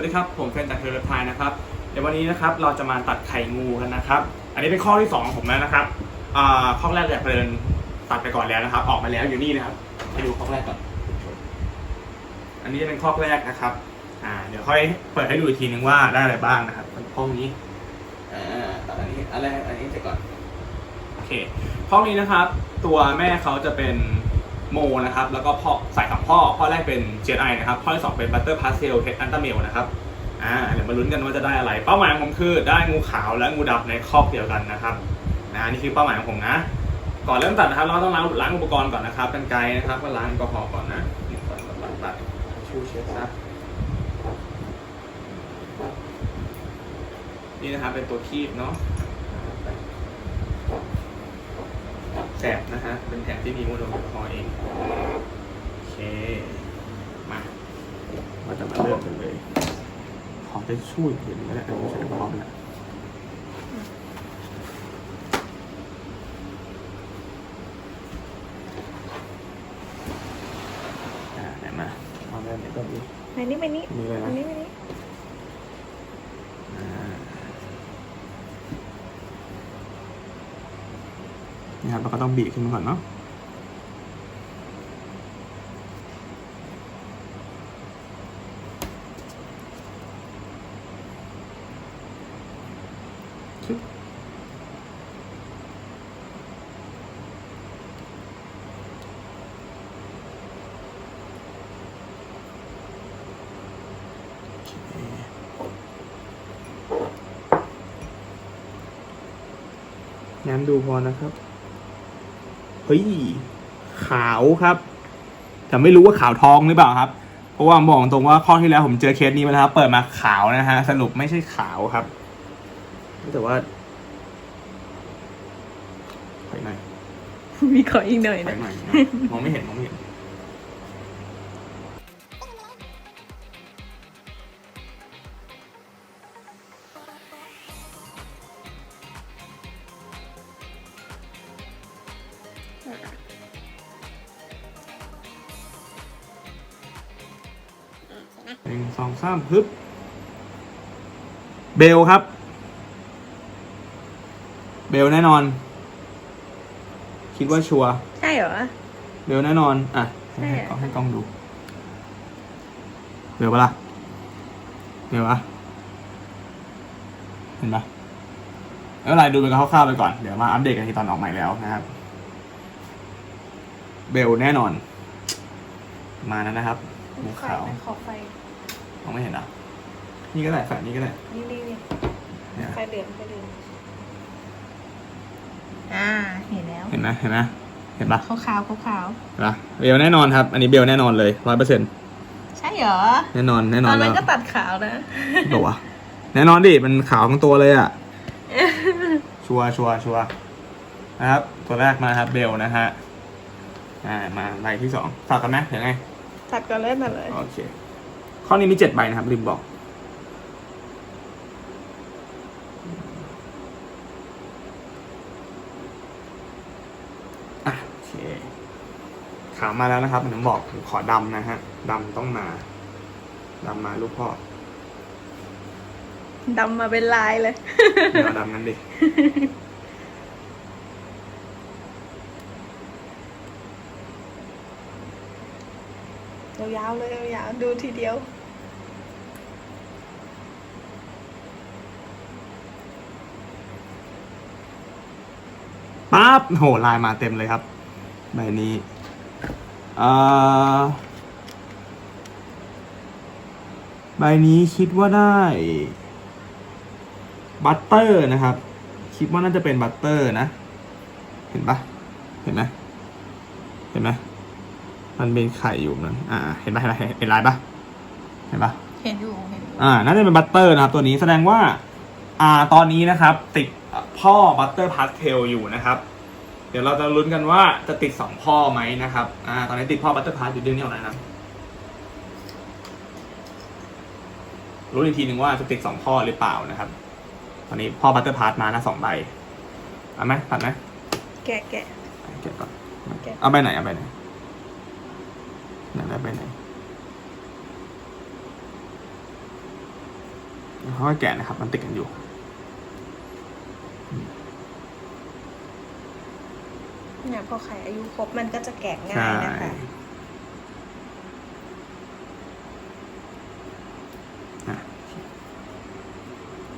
วัสดีครับ ผมเฟรนจากเทเลทายนะครับ เดี๋ยววันนี้นะครับเราจะมาตัดไข่งูกันนะครับ อันนี้เป็นข้อที่สองของผมแล้วนะครับอ่าข้อแรกแบบเดินตัดไปก่อนแล้วนะครับ ออกมาแล้วอยู่นี่นะครับไปดูข้อแรกก่อน อันนี้เป็นข้อแรกนะครับอ่าเดี๋ยวค่อยเปิดให้ดูอีกทีนึงว่าได้อะไรบ้างนะครับห้องนี้อ่าตัดอันนี้อันแรกอันนี้เสร็จก่อนโอเคห้องนี้นะครับ ตัวแม่เขาจะเป็นโมนะครับ แล้วก็พ่อใส่สอง พ่อพ่อแรกเป็นเจไอนะครับพ่อที่สองเป็นบัตเตอร์พาสเซลเพชรอันตาเมลนะครับ อ่า เดี๋ยวมาลุ้นกันว่าจะได้อะไร เป้าหมายของผมคือได้งูขาวและงูดำในครอบเดียวกันนะครับ นะนี่คือเป้าหมายของผมนะ ก่อนเริ่มตัดนะครับ เราต้องล้างล้างอุปกรณ์ก่อนนะครับกันไกรนะครับก็ล้างแอลกอฮอล์ก่อนนะก่อนตัดตัดชูเช็ดซะนี่นะครับเป็นตัวคีบเนาะแสบนะฮะ เป็นแถบที่มีมูลแอลกอฮอเอง มาเราจะมาเริ่มกันเลย ขอไปช่วยเห็นก็ได้อันนี้ใช้พร้อมแล้วอ่าไหนมาเอาเริ่มในต้นนี้ไปนี่ไปนี่นี่เลยนะอันนี้ไปนี่อ่านี่ครับเราก็ต้องบีบขึ้นมาก่อนเนาะ งั้นดูพอนะครับ เฮ้ย ขาวครับ แต่ไม่รู้ว่าขาวทองหรือเปล่าครับ เพราะว่าบอกตรงว่าข้อที่แล้วผมเจอเคสนี้มาแล้วครับ เปิดมาขาวนะฮะ สรุปไม่ใช่ขาวครับ แต่ว่าไปหน่อยมีขออีกหน่อยไปนะหน่อยนะมองไม่เห็นมองไม่เห็น นึ่งสองสามฮึบ เบลครับ เบลแน่นอน คิดว่าชัวร์ใช่เหรอ เบลแน่นอน อะใช่ให้อะกล้องให้กล้องดู เบลปะล่ะ เบลปะเห็นปะไม่เป็นไรดูเป็นคร่าวๆไปก่อน เดี๋ยวมาอัปเดตกันทีตอนออกใหม่แล้วนะครับ เบลแน่นอน มาแล้วนะครับหมูขาว ขอไฟ มองไม่เห็นอะ นี่ก็ได้แฝดนี่ก็ได้นี่นี่นี่เนี่ยไฟเหลืองไฟเหลืองอ่า เห็นแล้ว เห็นไหมเห็นไหมเห็นปะขาวขาวขาวขาวเห็นปะเบลแน่นอนครับ อันนี้เบลแน่นอนเลยร้อยเปอร์เซ็นต์ใช่เหรอแน่นอนแน่นตออนนแล้นั้วนก็ตัดขาวนะบอกว่าแน่นอนดิมันขาวทั้งตัวเลยอะ ชัวร์ชัวร์ชัวร์นะครับ ตัวแรกมาครับเบลนะฮะอ่ามาใบที่สองฝากกันไหมหรือไง ตัดก่อนเล่นมาเลย โอเค ข้อนี้มีเจ็ดใบนะครับลืมบอกอะโอเคขาวมาแล้วนะครับผมบอกผมขอดำนะฮะดำต้องมาดำมาลูกพ่อดำมาเป็นลายเลยเดี๋ยวเอาดำนั้นดิยาวๆเลยยาวๆดูทีเดียว ปั๊บโหลายมาเต็มเลยครับ ใบนี้เอ่อใบนี้คิดว่าได้บัตเตอร์นะครับ คิดว่าน่าจะเป็นบัตเตอร์นะ เห็นปะเห็นไหมเห็นไหมมันเป็นไข่อยู่นั้นอ่า เห็นปะเห็นปะเห็นเห็นลายปะเห็นปะเห็นอยู่เห็นอยู่อ่าน่าจะเป็นบัตเตอร์นะครับตัวนี้แสดงว่า อ่าตอนนี้นะครับ ติด พ่อบัตเตอร์พาสเทลอยู่นะครับ เดี๋ยวเราจะลุ้นกันว่าจะติดสองพ่อไหมนะครับอ่าตอนนี้ติดพ่อบัตเตอร์พาสอยู่ดึงนี่ออกหน่อยนะรู้นอีกทีหนึ่งว่าจะติดสองพ่อหรือเปล่านะครับ ตอนนี้พ่อบัตเตอร์พาสมานะสองใบเอาไหมตัดไหมแกะแกะเก็บก่อนเก็บเอาใบไหนเอาใบไหนไหนได้ใบไหนค่อยๆแกะนะครับ มันติดกันอยู่ เนี่ยพอไข่อายุครบมันก็จะแกะง่าใช่ยนะคะอะ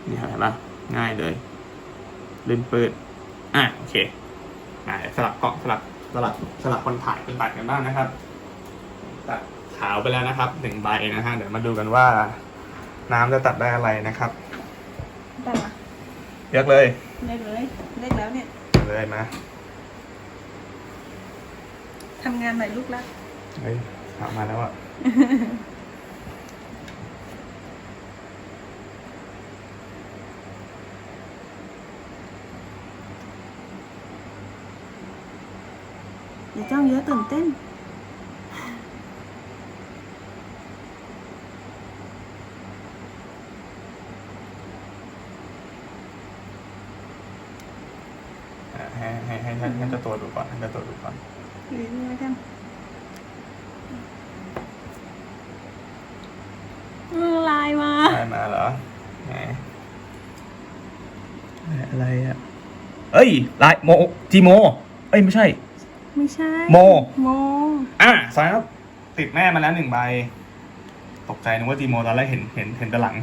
นี่ครับเห็นปะง่ายเลยลื่นปืดอะ โอเคอะสลับเกาะสลับสลับสลับคนถ่ายคนตัดกันบ้างนะครับตัดขาวไปแล้วนะครับหนึ่งใบนะฮะเดี๋ยวมาดูกันว่า น้ำจะตัดได้อะไรนะครับ ได้ปะเลือกเลย เล็กเลยเล็กแล้วเนี่ยเลยมาทำงานหน่อยลูกละเฮ้ยขาวมาแล้วอะเดี๋ยวเจ้าเยอะตื่นเต้น อะให้ให้ให้ให้ให้เจ้าตัวดูก่อนให้เจ้าตัวดูก่อน ลิ้นไว้กันมือลายมา ได้มาเหรอไหนอะไรอะ เอ้ยลายโมจีโม เอ้ยไม่ใช่ ไม่ใช่โม โม อะสายครับติดแม่มาแล้วหนึ่งใบ ตกใจนึกว่าจีโมตอนแรกเห็นเห็นเห็นแต่หลัง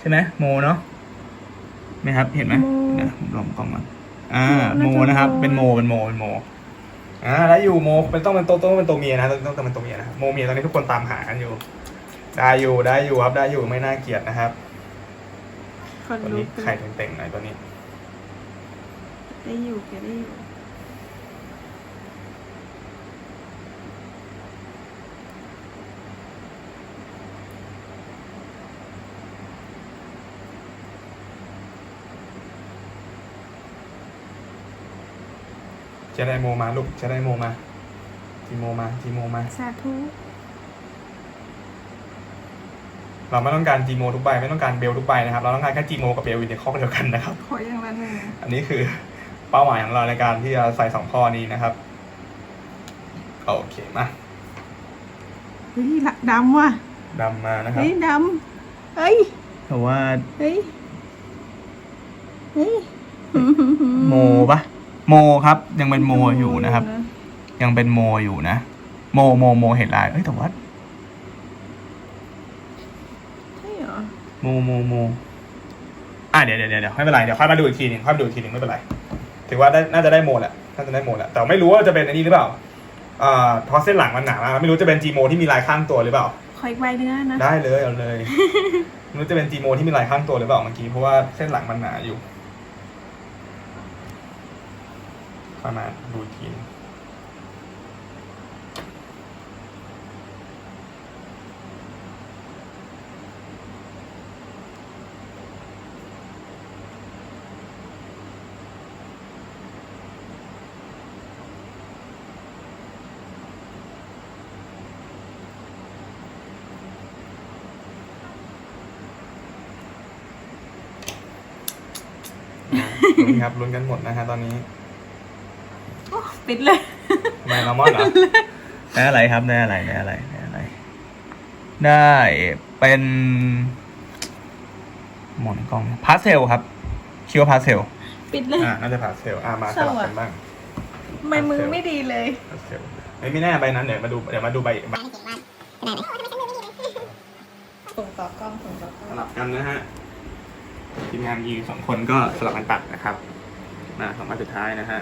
ใช่ไหมโมเนาะไหมครับ เห็นไหมโมเดี๋ยวผมลองกล้องมาอ่าโมโมน่าจะนะครับ โม เป็นโมเป็นโมเป็นโมอ่าแล้วอยู่โมเป็นต้องเป็นตัวต้องเป็นตัวเมียนะต้องต้องเป็นตัวเมียนะครับโมเมียตอนนี้ทุกคนตามหากันอยู่ ได้อยู่ได้อยู่ครับได้อยู่ไม่น่าเกลียดนะครับ คนตัวลุนี้กไข่เต่งๆหน่อยตัวนี้ ได้อยู่แกได้อยู่จะได้โมมาลูกจะได้โมมาจีโมมาจีโมมา สาธุ เราไม่ต้องการจีโมทุกใบไม่ต้องการเบลทุกใบนะครับ เราต้องการแค่จีโมกับเบลอยู่ในข้อเดียวกันนะครับ ขออย่างละหนึ่งอันนี้คือ เป้าหมายของเราในการที่จะใส่สองข้อนี้นะครับ โอเคมาเฮ้ยละดำว่ะดำมานะครับเฮ้ยดำเฮ้ยเพราะว่าเฮ้ยเฮ้ยโมปะโมครับ ยังเป็นโมอยู่นะครับ ยังเป็นโมอยู่นะ โมโมโมเห็นลายเอ้ยแต่ว่าใช่เหรอโมโมโมอะเดี๋ยวเดี๋ยวเดี๋ยวไม่เป็นไรเดี๋ยวค่อยมาดูอีกทีหนึ่งค่อยมาดูอีกทีหนึ่งไม่เป็นไร ถือว่าได้น่าจะได้โมแหละน่าจะได้โมแหละแต่ไม่รู้ว่าจะเป็นอันนี้หรือเปล่าอ่าเพราะเส้นหลังมันหนามากไม่รู้จะเป็นจีโมที่มีลายข้างตัวหรือเปล่าขออีกใบเนื้อนะได้เลยเอาเลยไม่รู้จะเป็นจีโมที่มีลายข้างตัวหรือเปล่าเมื่อกี้เพราะว่าเส้นหลังมันหนาอยู่ค่อยมาดูอีกทีหนึ่ง นี่ครับลุ้นกันหมดนะฮะตอนนี้โอ้ปิดเลยทำไมเรามอนเหรอได้อะไรครับได้อะไรได้อะไรได้อะไร ได้เป็นหมอนกล้องพาสเซลครับคิดว่าพาสเซลปิดเลย อ่าน่าจะพาสเซลอ่ามาสเศร้าลับอะกันบ้างทำไมมือไม่ดีเลยพาสเซลเอ้ยไม่แน่ใบนั้นเดี๋ยวมาดูเดี๋ยวมาดูใบใบส่งต่อกล้องส่งต่อกล้องสลับกันนะฮะ ทีมงานยีสองคนก็สลับกันตัดนะครับมาสองอันสุดท้ายนะฮะ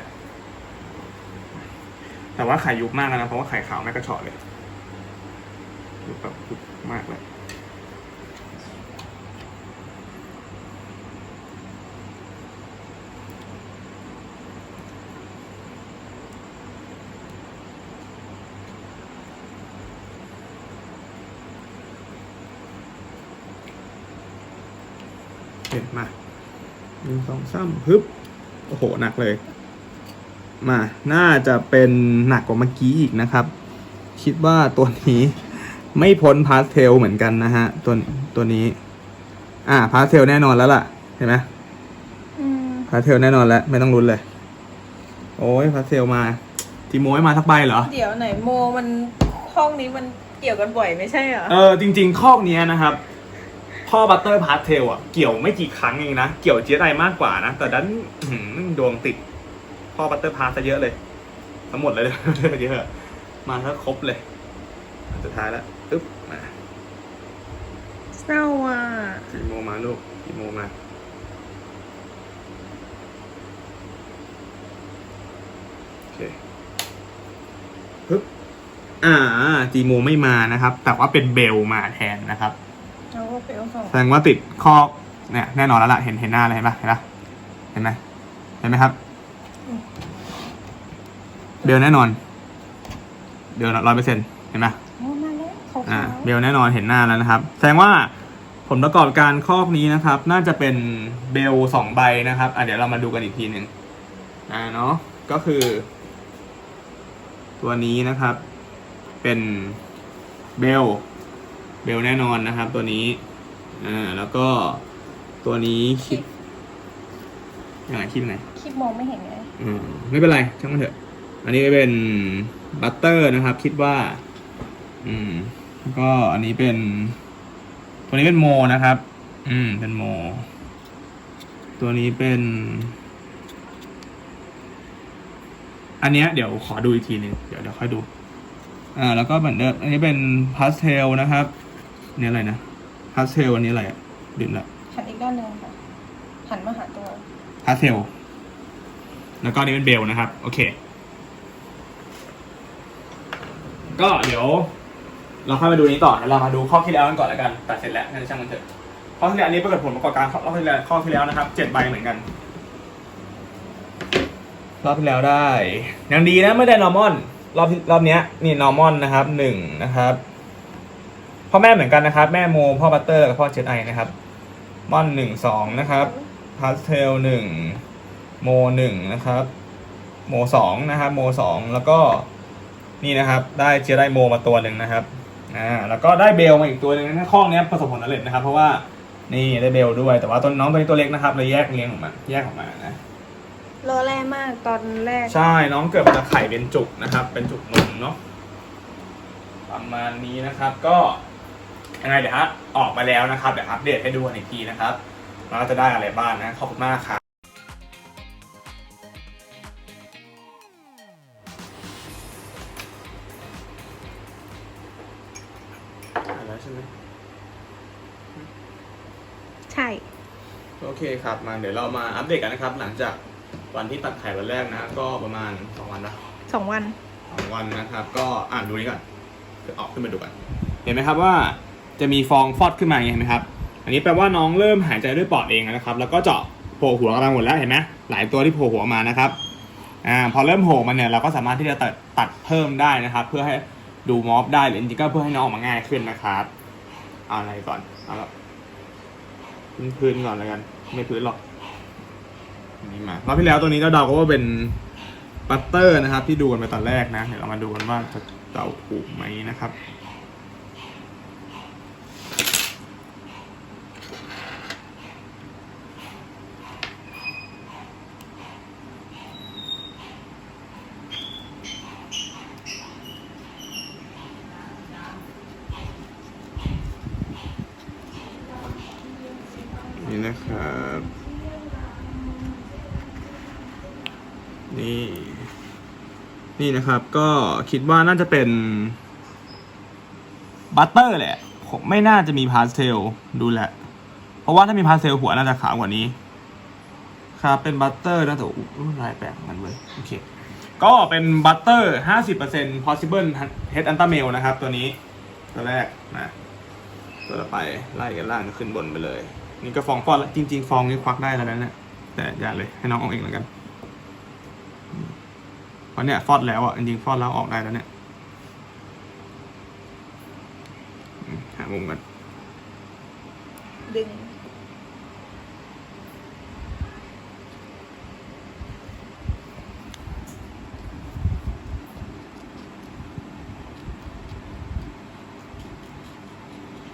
แต่ว่าไข่ยุบมากนะเพราะว่าไข่ขาวแม่กระเฉาะเลยยุบแบบยุบมากเลย เห็นมาหนึ่งสองสามฮึบโอ้โหหนักเลย มาน่าจะเป็นหนักกว่าเมื่อกี้อีกนะครับ คิดว่าตัวนี้ไม่พ้นพาสเทลเหมือนกันนะฮะ ตัวตัวนี้ อ่าพาสเทลแน่นอนแล้วล่ะ เห็นไหมอืมพาสเทลแน่นอนแล้ว ไม่ต้องลุ้นเลย โอ้ยพาสเทลมา ทีโมให้มาสักใบเหรอ เดี๋ยวไหนโมมันห้องนี้มันเกี่ยวกันบ่อยไม่ใช่เหรอ เออจริงๆคอกเนี้ยนะครับ คท่อบัตเตอร์พาร์ทเทลอะ เกี่ยวไม่กี่ครั้งเองนะ เกี่ยวเจี๊ยไอมากกว่านะ แต่ดันอื้อหือดวงติดท่อบัตเตอร์พาร์ทซะเยอะเลย ทั้งหมดเลยเยอะมาถ้าครบเลยอันสุดท้ายแล้วปึ๊บมาเศร้าอะกี่โมงมาลูกกี่โมงมาโอเคปึ๊บอ่าจีโมไม่มานะครับ แต่ว่าเป็นเบลมาแทนนะครับ เอาก็เปลสองแสดงว่าติดข้อเนี่ยแน่นอนแล้วล่ะเห็นเห็นหน้าเลยเห็นปะเห็นปะเห็นไหมเห็นไหมครับ เบลแน่นอน เบลร้อยเปอร์เซ็นต์เห็นไหมโอ้มาแล้วขาวอ่าๆเบลแน่นอนเห็นหน้าแล้วนะครับ แสดงว่าผลประกอบการคอกนี้นะครับ น่าจะเป็นเบลสองใบนะครับอะเดี๋ยวเรามาดูกันอีกทีหนึ่งอ่าเนาะก็คือ ตัวนี้นะครับ เป็นเบล เบลแน่นอนนะครับ ตัวนี้ อ่า แล้วก็ตัวนี้คิดยังไงคิดยังไงคลิปมองไม่เห็นไงอืมไม่เป็นไร ช่างมันเถอะ อันนี้เป็นบัตเตอร์นะครับ คิดว่า อืมแล้วก็อันนี้เป็น ตัวนี้เป็นโมนะครับ อืม เป็นโม ตัวนี้เป็น อันเนี้ยเดี๋ยวขอดูอีกทีหนึ่งเดี๋ยวเดี๋ยวค่อยดู อ่า แล้วก็เหมือนเดิม อันนี้เป็นพาสเทลนะครับเนี่ยอะไรนะพาสเทลอันนี้อะไรอะดื่มละหันอีกด้านหนึ่งค่ะ หันมาหาตัวพาสเทลแล้วก็อันนี้เป็นเบลนะครับ โอเค ก็เดี๋ยว เราค่อยมาดูนี้ต่อเดี๋ยวเรามาดูข้อที่แล้วกันก่อนแล้วกันตัดเสร็จแล้วงั้นช่างมันเถอะข้อที่แล้วอันนี้ปรากฏผลประกอบการข้อที่แล้วข้อที่แล้วนะครับเจ็ดใบเหมือนกันรอบที่แล้วได้ยังดีนะไม่ได้ normal รอบที่รอบเนี้ยนี่ normal นะครับหนึ่งนะครับ พ่อแม่เหมือนกันนะครับ แม่โมพ่อบัตเตอร์กับพ่อเจดไอนะครับม่อนหนึ่งสองนะครับพาสเทลหนึ่งโมหนึ่งนะครับโมสองนะครับโมสองแล้วก็นี่นะครับ ได้เจไดโมมาตัวหนึ่งนะครับอ่าแล้วก็ได้เบลมาอีกตัวหนึ่งนะข้อเนี้ยประสบผลสำเร็จนะครับ เพราะว่านี่ได้เบลด้วยแต่ว่าตัวน้องตัวนี้ตัวเล็กนะครับเลยแยกเลี้ยงออกมา แยกออกมานะรอแรกมากตอนแรก ใช่น้องเกิดมาจากไข่เป็นจุกนะครับ เป็นจุกนมเนาะประมาณนี้นะครับก็ ยังไงเดี๋ยวฮะออกมาแล้วนะครับเดี๋ยวอัปเดตให้ดูกันอีกทีนะครับว่าจะได้อะไรบ้างนะขอบคุณมากครับแล้วใช่ไหมใช่ โอเคครับมาเดี๋ยวเรามาอัปเดตกันนะครับ หลังจากวันที่ตัดไข่วันแรกนะ ก็ประมาณสองวันนะสองวันสองวันนะครับ ก็อ่านดูนี้ก่อนเดี๋ยวออกขึ้นมาดูกัน เห็นไหมครับว่า จะมีฟองฟอดขึ้นมาอย่างเห็นไหมครับ อันนี้แปลว่าน้องเริ่มหายใจด้วยปอดเองนะครับ แล้วก็เจาะโผล่หัวกำลังหมดแล้วเห็นไหมหลายตัวที่โผล่หัวมานะครับอ่าพอเริ่มโผล่มันเนี่ยเราก็สามารถที่จะตัดตัดเพิ่มได้นะครับ เพื่อให้ดูมอฟได้หรือจริงๆก็เพื่อให้น้องออกมาง่ายขึ้นนะครับเอาอะไรก่อนเอาละพื้นพื้นก่อนแล้วกัน ไม่พื้นหรอกนี่มารอบที่แล้วตัวนี้เราเดาก็ว่าเป็นบัตเตอร์นะครับ ที่ดูกันไปตอนแรกนะเดี๋ยวเรามาดูกันว่าจะเดาถูกไหมนะครับ นี่นะครับ นี่ นี่นะครับ ก็คิดว่าน่าจะเป็นบัตเตอร์แหละผมไม่น่าจะมีพาสเทลดูแหละ เพราะว่าถ้ามีพาสเทลหัวน่าจะขาวกว่านี้ ครับเป็นบัตเตอร์นะแต่ลายแปลกมันเว้ยโอเค ก็เป็นบัตเตอร์ห้าสิบเปอร์เซ็นต์ possible head a n t a m a l นะครับ ตัวนี้ ตัวแรกนะตัวต่อไปไล่กันล่างก็ขึ้นบนไปเลย นี่ก็ฟองฟอดแล้วจริง ๆ ฟองนี่ควักได้แล้วนะเนี่ยแต่อย่าเลยให้น้องออกเองแล้วกัน เพราะเนี่ยฟอดแล้วอะจริงๆฟอดแล้วออกได้แล้วเนี่ยหามุมกันดึง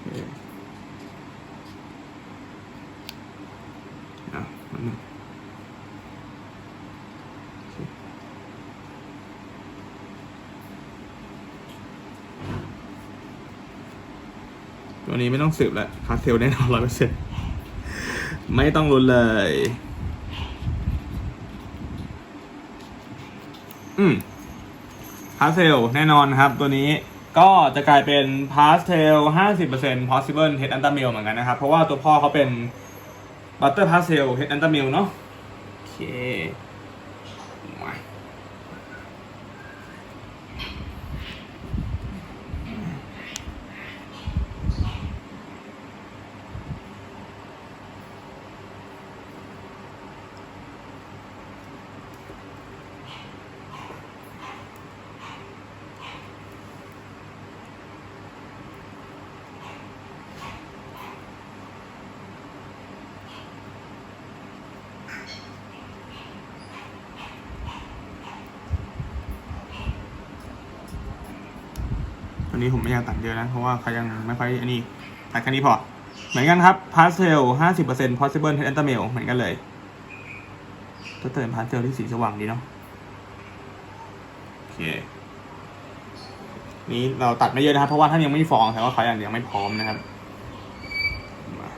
โอเคอะมันงโอเค ตัวนี้ไม่ต้องสืบแล้วพาเทลแน่นอนร้อยเปอร์เซ็นต์ไม่ต้องลุ้นเลย อืมพาสเทลแน่นอนครับ ตัวนี้ก็จะกลายเป็นพาสเทล50% possible head and tail เหมือนกันนะครับ เพราะว่าตัวพ่อเขาเป็น butter pastel head and tail เนาะโอเคมา วั นนี้ผมไม่อยากตัดเยอะนะ เพราะว่าเขายังไม่ค่อยอันนี้ตัดแค่นี้พอ เหมือนกันครับ pastel 50% possible head and tail เหมือนกันเลยก็เติม pastel ที่สีสว่างดีเนาะโอเค นี้เราตัดไม่เยอะนะครับ เพราะว่าท่านยังไม่ฟองแต่ว่าเขายังยังไม่พร้อมนะครับมา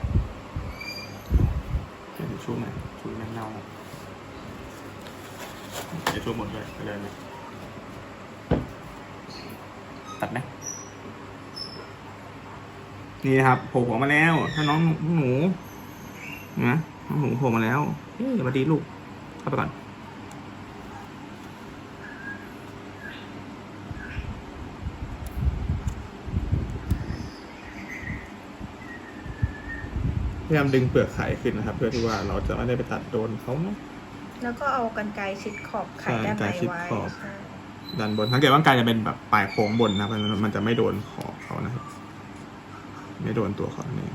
เดี๋ยวช่วยหน่อยช่วยแม่เน่าเดี๋ยวช่วยหมดเลยไปเลยไหมตัดไหม นี่นะครับโผล่หัวมาแล้ว ถ้าน้องหนูนะน้องหนูโผล่มาแล้วเฮ้ยมาดีลูกเข้าไปก่อนพยายามดึงเปลือกไข่ขึ้นนะครับ เพื่อที่ว่าเราจะไม่ได้ไปตัดโดนเขาเนาะแล้วก็เอากันไกรชิดขอบไข่ใช่ด้านในไกรชิดไว้ขอบใช่ด้านบนสังเกตว่าไก่จะเป็นแบบปลายโค้งบนนะครับมันมันจะไม่โดนขอบเขานะครับ ไม่โดนตัวเขาเนี่ย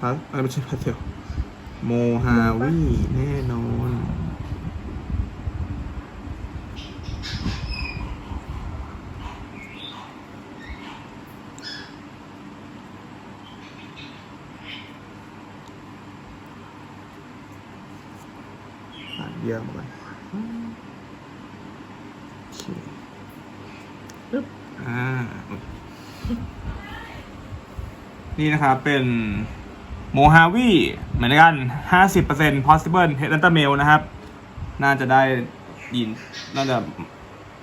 พัสอะไรไม่ใช่พัสเทลโมฮาวีแน่นอนอ่านเยี่ยมเลยโอเคปึ๊บอ่า นี่นะครับเป็นโมฮาวีเหมือนกัน 50% possible head and tail นะครับ น่าจะได้ยิน น่าจะ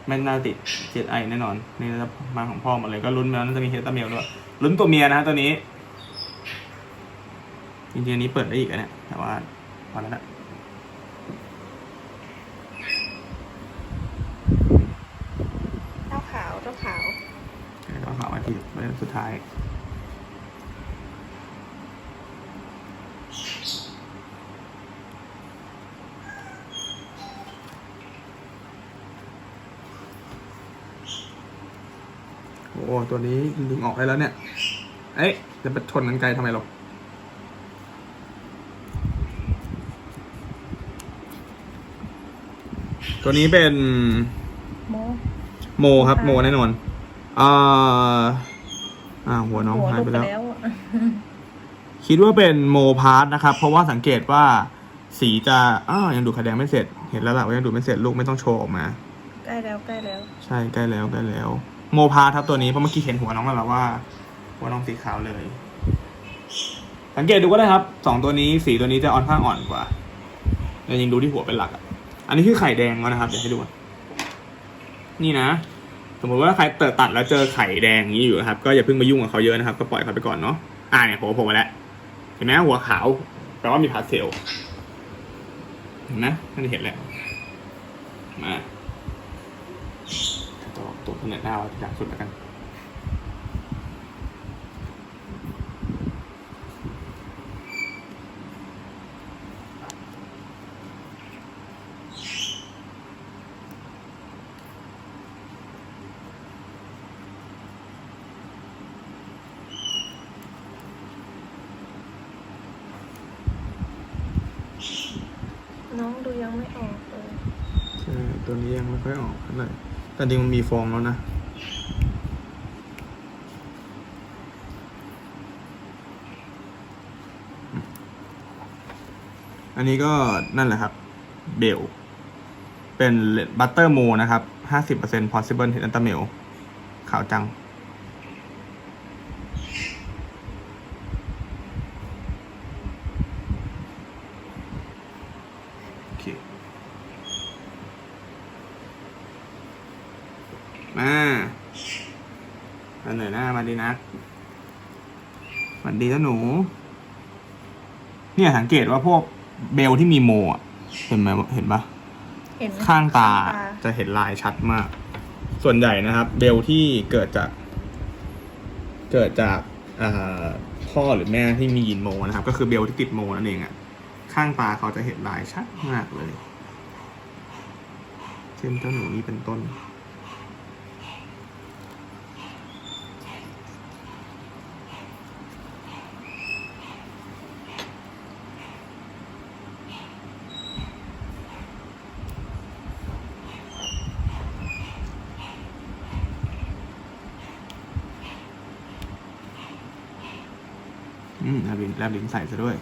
ไม่น่าติดเจ็ดไอแน่นอน นี่น่าจะมาของพ่อหมดเลยก็ลุ้นแล้วน่าจะมี head and tail ด้วย ลุ้นตัวเมียนะฮะตัวนี้ จริงๆอันนี้เปิดได้อีกอะเนี่ยแต่ว่าพอแล้วนะเต้าขาวเต้าขาวต้องหาวันที่เป็นสุดท้าย ตัวนี้ดึงออกได้แล้วเนี่ย เอ๊ะจะไปชนกันไกลทำไมหรอตัวนี้เป็นโมโมครับโมแน่นอนอ่าอ่าหัวน้องหัวหายลุกไปไปแล้วแล้วอะคิดว่าเป็นโมพาร์ทนะครับ เพราะว่าสังเกตว่าสีจะอ้าวยังดูดไข่แดงไม่เสร็จ เห็นแล้วล่ะว่ายังดูดไม่เสร็จลูกไม่ต้องโชว์ออกมา ใกล้แล้วใกล้แล้ว ใช่ใกล้แล้วใกล้แล้ว โมพาทครับตัวนี้เพราะเมื่อกี้เห็นหัวน้องแล้วว่า หัวน้องสีขาวเลย สังเกตดูก็ได้ครับสองตัวนี้สีตัวนี้จะอ่อนข้างอ่อนกว่าแต่ยิงดูที่หัวเป็นหลักอะอันนี้คือไข่แดงแล้วนะครับเดี๋ยวให้ดูนี่นะ สมมติว่าใครเติดตัดแล้วเจอไข่แดงอย่างนี้อยู่นะครับ ก็อย่าเพิ่งไปยุ่งกับเขาเยอะนะครับ ก็ปล่อยเขาไปก่อนเนาะอ่าเนี่ยผมผมมาแล้วเห็นไหมหัวขาวแปลว่ามีพาสเทลเห็นไหมท่านจะเห็นแหละมา ตัวตัวขนาดหน้าเอาอย่างสุดแล้วกันน้องดูยังไม่ออกเลย ใช่ตัวนี้ยังไม่ค่อยออกเท่าไหร่ แต่จริงมันมีฟองแล้วนะ อันนี้ก็นั่นแหละครับ เบล เป็นบัตเตอร์โมนะครับ 50% possible head and tail ขาวจัง โอเค มาเสนอหน้ามาดีนักสวัสดีเจ้าหนู เนี่ยสังเกตว่าพวกเบลที่มีโมอะ เห็นไหมเห็นปะเห็นข้างตาข้งจะเห็นลายชัดมาก ส่วนใหญ่นะครับ เบลที่เกิดจาก เกิดจากอ่าพ่อหรือแม่ที่มียีนโมนะครับ ก็คือเบลที่ติดโมนั่นเองอะข้างตาเขาจะเห็นลายชัดมากเลย เช่นเจ้าหนูนี้เป็นต้น อืมแลบลิ้นแลบลิ้นใส่ซะด้วย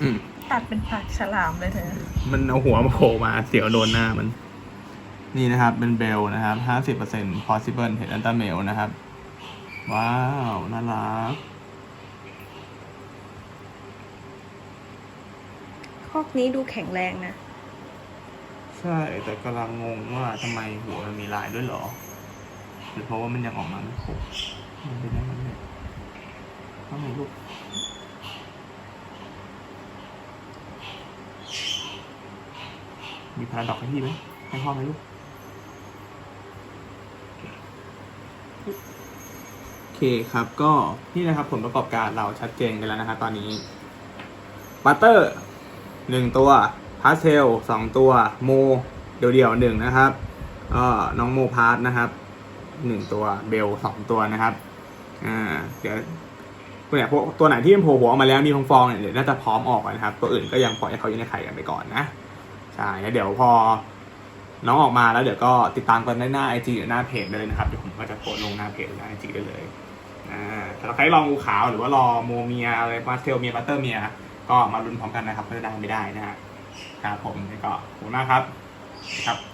อืม ตัดเป็นปากฉลามเลยเธอมันเอาหัวมาโผล่มาเสียวโดนหน้ามัน นี่นะครับ เป็นเบลนะครับห้าสิบเปอร์เซ็นต์ possible head and tail นะครับ ว้าว น่ารักคอกนี้ดูแข็งแรงนะ ใช่ แต่กำลังงงว่าทำไมหัวมันมีลายด้วยเหรอ หรือเพราะว่ามันยังออกมาไม่ครบมันเป็นยังไงเนี่ยเข้าไหนลูกมีพาราดอกให้พี่ไหมให้พ่อไหมลูก โอเคครับ ก็นี่นะครับผลประกอบการเราชัดเจนกันแล้วนะครับตอนนี้บัตเตอร์หนึ่งตัวพาสเทลสองตัวโมเดี่ยวๆหนึ่งนะครับก็น้องโมพาร์ทนะครับหนึ่งตัวเบลสองตัวนะครับอ่าเดี๋ยวเนี่ยพวกตัวไหนที่มันโผล่หัวออกมาแล้วมีฟองๆเนี่ยเดี๋ยวน่าจะพร้อมออกนะครับ ตัวอื่นก็ยังปล่อยให้เขาอยู่ในไข่กันไปก่อนนะใช่แล้วเดี๋ยวพอน้องออกมาแล้วเดี๋ยวก็ติดตามกันได้หน้าไอจีหรือหน้าเพจเลยนะครับเดี๋ยวผมก็จะโพสลงหน้าเพจหรือหน้าไอจีได้เลย อ่าถ้าใครลองงูขาวหรือว่ารอโมเมียอะไรมาเทลเมียบัตเตอร์เมีย ก็มาลุ้นพร้อมกันนะครับว่าจะได้ไม่ได้นะฮะครับผมนี่ก็ขอบคุณมากครับครับ